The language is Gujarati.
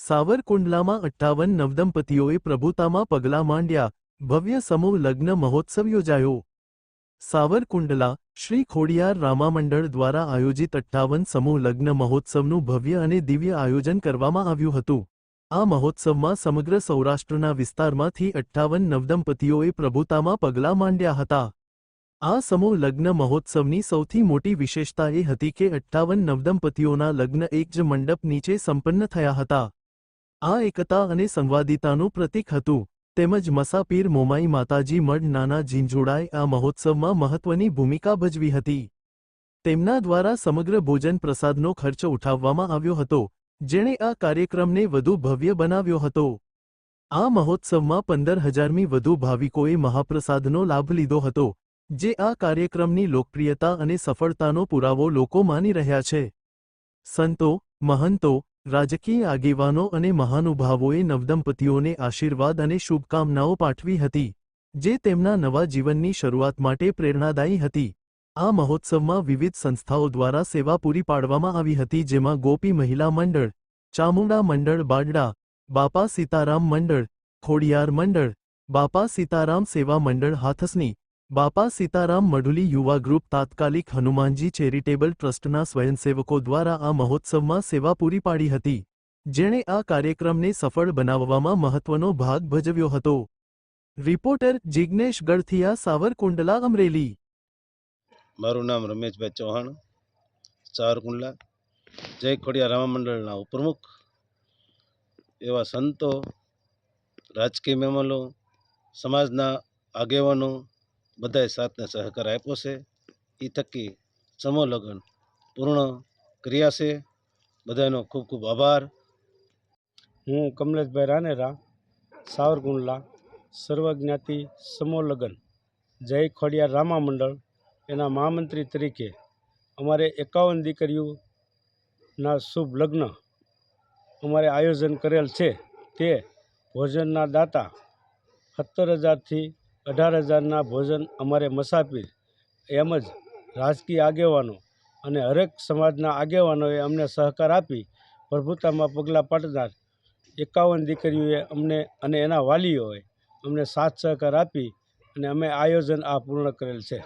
સાવરકુંડલામાં અઠ્ઠાવન નવદંપતીઓએ પ્રભુતામાં પગલાં માંડ્યા. ભવ્ય સમૂહ લગ્ન મહોત્સવ યોજાયો. સાવરકુંડલા શ્રી ખોડિયાર રામામંડળ દ્વારા આયોજિત અઠ્ઠાવન સમૂહ લગ્ન મહોત્સવનું ભવ્ય અને દિવ્ય આયોજન કરવામાં આવ્યું હતું. આ મહોત્સવમાં સમગ્ર સૌરાષ્ટ્રના વિસ્તારમાંથી અઠ્ઠાવન નવદંપતીઓએ પ્રભુતામાં પગલાં માંડ્યા હતા. આ સમૂહ લગ્ન મહોત્સવની સૌથી મોટી વિશેષતા એ હતી કે અઠ્ઠાવન નવદંપતીઓના લગ્ન એક જ મંડપ નીચે સંપન્ન થયા હતા. આ એકતા અને સંવાદિતાનું પ્રતીક હતું. તેમજ મસાપીર મોમાઈ માતાજી મઢ નાના ઝીંઝુડાએ આ મહોત્સવમાં મહત્વની ભૂમિકા ભજવી હતી. તેમના દ્વારા સમગ્ર ભોજન પ્રસાદનો ખર્ચ ઉઠાવવામાં આવ્યો હતો, જેણે આ કાર્યક્રમને વધુ ભવ્ય બનાવ્યો હતો. આ મહોત્સવમાં પંદર હજારમી વધુ ભાવિકોએ મહાપ્રસાદનો લાભ લીધો હતો, જે આ કાર્યક્રમની લોકપ્રિયતા અને સફળતાનો પુરાવો લોકો માની રહ્યા છે. સંતો, મહંતો રાજકીય આગેવાનો અને મહાનુભાવોએ નવદંપતીઓને આશીર્વાદ અને શુભકામનાઓ પાઠવી હતી, જે તેમના નવા જીવનની શરૂઆત માટે પ્રેરણાદાયી હતી. આ મહોત્સવમાં વિવિધ સંસ્થાઓ દ્વારા સેવા પૂરી પાડવામાં આવી હતી, જેમાં ગોપી મહિલા મંડળ, ચામુંડા મંડળ બાડડા, બાપા સીતારામ મંડળ, ખોડિયાર મંડળ, બાપા સીતારામ સેવા મંડળ હાથસની બાપા સીતારામ મઢુલી યુવા ગ્રુપ તાત્કાલિક હનુમાનજી ચેરિટેબલ ટ્રસ્ટના સ્વયંસેવકો દ્વારા આ મહોત્સવમાં સેવા પૂરી પાડી હતી, જેણે આ કાર્યક્રમને સફળ બનાવવામાં મહત્વનો ભાગ ભજવ્યો હતો. રિપોર્ટર જિગ્નેશ ગઢથિયા, સાવરકુંડલા, અમરેલી. મારું નામ રમેશભાઈ ચૌહાણ, સાવરકુંડલા, જય ખોડિયા રામા મંડળના ઉપપ્રમુખ. એવા સંતો, રાજકીય મહેમાનો, સમાજના આગેવાનો બધાએ સાથને સહકાર આપ્યો છે. એ થકી સમો લગ્ન પૂર્ણ ક્રિયા છે. બધાનો ખૂબ ખૂબ આભાર. હું કમલેશભાઈ રાનેરા, સાવરકુંડલા, સર્વજ્ઞાતિ સમો લગ્ન, જય ખોડિયાર રામા મંડળ એના મહામંત્રી તરીકે અમારે એકાવન દીકરીઓના શુભ લગ્ન અમારે આયોજન કરેલ છે. તે ભોજનના દાતા સત્તર હજારથી અઢાર હજારના ભોજન અમારે મસાપીર એમ જ રાજકીય આગેવાનો અને હરેક સમાજના આગેવાનોએ અમને સહકાર આપી, પ્રભુતામાં પગલાં પાડનાર એકાવન દીકરીઓએ અમને અને એના વાલીઓએ અમને સાથ સહકાર આપી અને અમે આયોજન આ પૂર્ણ કરેલ છે.